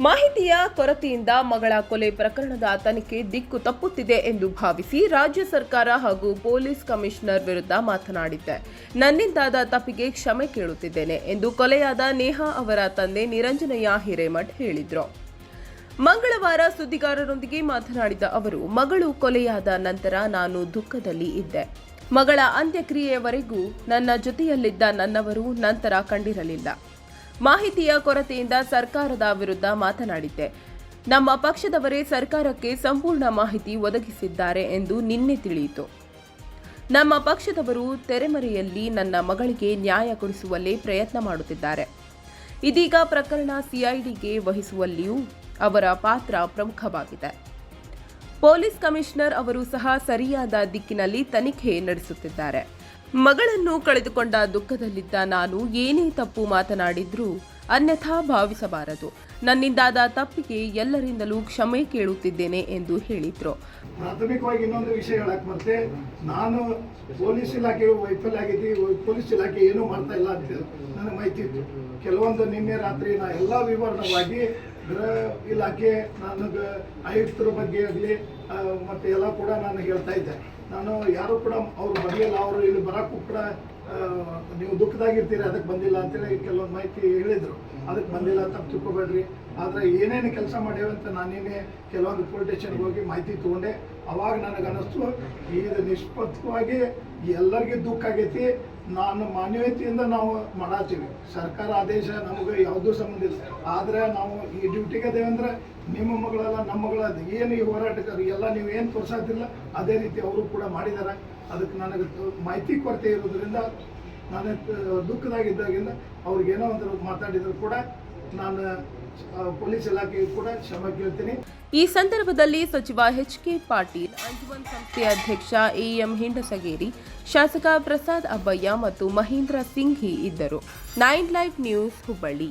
ಮಾಹಿತಿಯ ಕೊರತೆಯಿಂದ ಮಗಳ ಕೊಲೆ ಪ್ರಕರಣದ ತನಿಖೆ ದಿಕ್ಕು ತಪ್ಪುತ್ತಿದೆ ಎಂದು ಭಾವಿಸಿ ರಾಜ್ಯ ಸರ್ಕಾರ ಹಾಗೂ ಪೊಲೀಸ್ ಕಮಿಷನರ್ ವಿರುದ್ಧ ಮಾತನಾಡಿದ್ದೆ. ನನ್ನಿಂದಾದ ತಪ್ಪಿಗೆ ಕ್ಷಮೆ ಕೇಳುತ್ತಿದ್ದೇನೆ ಎಂದು ಕೊಲೆಯಾದ ನೇಹಾ ಅವರ ತಂದೆ ನಿರಂಜನಯ್ಯ ಹಿರೇಮಠ್ ಹೇಳಿದರು. ಮಂಗಳವಾರ ಸುದ್ದಿಗಾರರೊಂದಿಗೆ ಮಾತನಾಡಿದ ಅವರು, ಮಗಳು ಕೊಲೆಯಾದ ನಂತರ ನಾನು ದುಃಖದಲ್ಲಿ ಇದ್ದೆ. ಮಗಳ ಅಂತ್ಯಕ್ರಿಯೆಯವರೆಗೂ ನನ್ನ ಜೊತೆಯಲ್ಲಿದ್ದ ನನ್ನವರು ನಂತರ ಕಂಡಿರಲಿಲ್ಲ. ಮಾಹಿತಿಯ ಕೊರತೆಯಿಂದ ಸರ್ಕಾರದ ವಿರುದ್ಧ ಮಾತನಾಡಿದ್ದೆ. ನಮ್ಮ ಪಕ್ಷದವರೇ ಸರ್ಕಾರಕ್ಕೆ ಸಂಪೂರ್ಣ ಮಾಹಿತಿ ಒದಗಿಸಿದ್ದಾರೆ ಎಂದು ನಿನ್ನೆ ತಿಳಿಯಿತು. ನಮ್ಮ ಪಕ್ಷದವರು ತೆರೆಮರೆಯಲ್ಲಿ ನನ್ನ ಮಗಳಿಗೆ ನ್ಯಾಯ ಕೊಡಿಸುವಲ್ಲಿ ಪ್ರಯತ್ನ ಮಾಡುತ್ತಿದ್ದಾರೆ. ಇದೀಗ ಪ್ರಕರಣ ಸಿಐಡಿಗೆ ವಹಿಸುವಲ್ಲಿಯೂ ಅವರ ಪಾತ್ರ ಪ್ರಮುಖವಾಗಿದೆ. ಪೊಲೀಸ್ ಕಮಿಷನರ್ ಅವರು ಸಹ ಸರಿಯಾದ ದಿಕ್ಕಿನಲ್ಲಿ ತನಿಖೆ ನಡೆಸುತ್ತಿದ್ದಾರೆ. ಮಗಳನ್ನು ಕಳೆದುಕೊಂಡ ದುಃಖದಲ್ಲಿದ್ದ ನಾನು ಏನೇ ತಪ್ಪು ಮಾತನಾಡಿದ್ರೂ ಅನ್ಯಥಾ ಭಾವಿಸಬಾರದು. ನನ್ನಿಂದಾದ ತಪ್ಪಿಗೆ ಎಲ್ಲರಿಂದಲೂ ಕ್ಷಮೆ ಕೇಳುತ್ತಿದ್ದೇನೆ ಎಂದು ಹೇಳಿದ್ರು. ಪ್ರಾಥಮಿಕವಾಗಿ ಇನ್ನೊಂದು ವಿಷಯ ಹೇಳಕ್ ಮತ್ತೆ ನಾನು ಪೊಲೀಸ್ ಇಲಾಖೆ ವೈಫಲ್ಯ ಆಗಿದ್ದೀವಿ ಪೊಲೀಸ್ ಇಲಾಖೆ ಏನು ಮಾಡ್ತಾ ಇಲ್ಲ ಅಂತ ನನಗೆ ಮಾಹಿತಿ ಕೆಲವೊಂದು ನಿನ್ನೆ ರಾತ್ರಿ ನಾ ಎಲ್ಲ ವಿವರಣವಾಗಿ ಗೃಹ ಇಲಾಖೆ ನನಗೆ ಆಯುಕ್ತರ ಬಗ್ಗೆ ಆಗಲಿ ಮತ್ತು ಎಲ್ಲ ಕೂಡ ನಾನು ಹೇಳ್ತಾ ಇದ್ದೆ. ನಾನು ಯಾರು ಕೂಡ ಅವ್ರ ಬಗ್ಗೆ ಅವರು ಬರೋಕ್ಕೂ ಕೂಡ ನೀವು ದುಃಖದಾಗಿರ್ತೀರಿ, ಅದಕ್ಕೆ ಬಂದಿಲ್ಲ ಅಂತೇಳಿ ಕೆಲವೊಂದು ಮಾಹಿತಿ ಹೇಳಿದರು. ಅದಕ್ಕೆ ಬಂದಿಲ್ಲ ಅಂತ ತಿಳ್ಕೊಬೇಡ್ರಿ. ಆದರೆ ಏನೇನು ಕೆಲಸ ಮಾಡ್ಯಾವ ಅಂತ ನಾನೇನೆ ಕೆಲವೊಂದು ಪೊಲೀಸ್ ಸ್ಟೇಷನ್ಗೆ ಹೋಗಿ ಮಾಹಿತಿ ತೊಗೊಂಡೆ. ಅವಾಗ ನನಗೆ ಅನ್ನಿಸ್ತು ಇದು ನಿಷ್ಪತ್ವಾಗಿ ಎಲ್ಲರಿಗೂ ದುಃಖ ಆಗೈತಿ. ನಾನು ಮಾನ್ಯತೆಯಿಂದ ನಾವು ಮಾಡಾತೀವಿ. ಸರ್ಕಾರ ಆದೇಶ ನಮಗೆ ಯಾವುದೂ ಸಂಬಂಧ ಇಲ್ಲ. ಆದರೆ ನಾವು ಈ ಡ್ಯೂಟಿಗೆ ಅದೇವಂದ್ರೆ ನಿಮ್ಮ ಮಗಳಲ್ಲ, ನಮ್ಮ ಮಗಳಲ್ಲ. ಏನು ಈ ಹೋರಾಟಗಾರ, ಎಲ್ಲ ನೀವು ಏನು ತೋರ್ಸಾತಿಲ್ಲ ಅದೇ ರೀತಿ ಅವರು ಕೂಡ ಮಾಡಿದ್ದಾರೆ ಅದಕ್ಕೆ ನನಗೆ ಮಾಹಿತಿ ಕೊರತೆ ಇರೋದ್ರಿಂದ ನಾನು ದುಃಖದಾಗಿದ್ದಾಗಿಂದ ಅವ್ರಿಗೇನೋ ಒಂದು ಮಾತಾಡಿದ್ರು ಕೂಡ ನಾನು ಪೊಲೀಸ್ ಇಲಾಖೆಗೆ ಕೂಡ ಕ್ಷಮೆ ಕೇಳ್ತೀನಿ. ಈ ಸಂದರ್ಭದಲ್ಲಿ ಸಚಿವ ಎಚ್ ಕೆ ಪಾಟೀಲ್, ಅಂಜುಮನ್ ಸಂಸ್ಥೆ ಅಧ್ಯಕ್ಷ ಎಂ ಹಿಂಡಸಗೇರಿ, ಶಾಸಕ ಪ್ರಸಾದ್ ಅಬ್ಬಯ್ಯ ಮತ್ತು ಮಹೇಂದ್ರ ಸಿಂಘಿ ಇದ್ದರು. Nine live news Hubballi.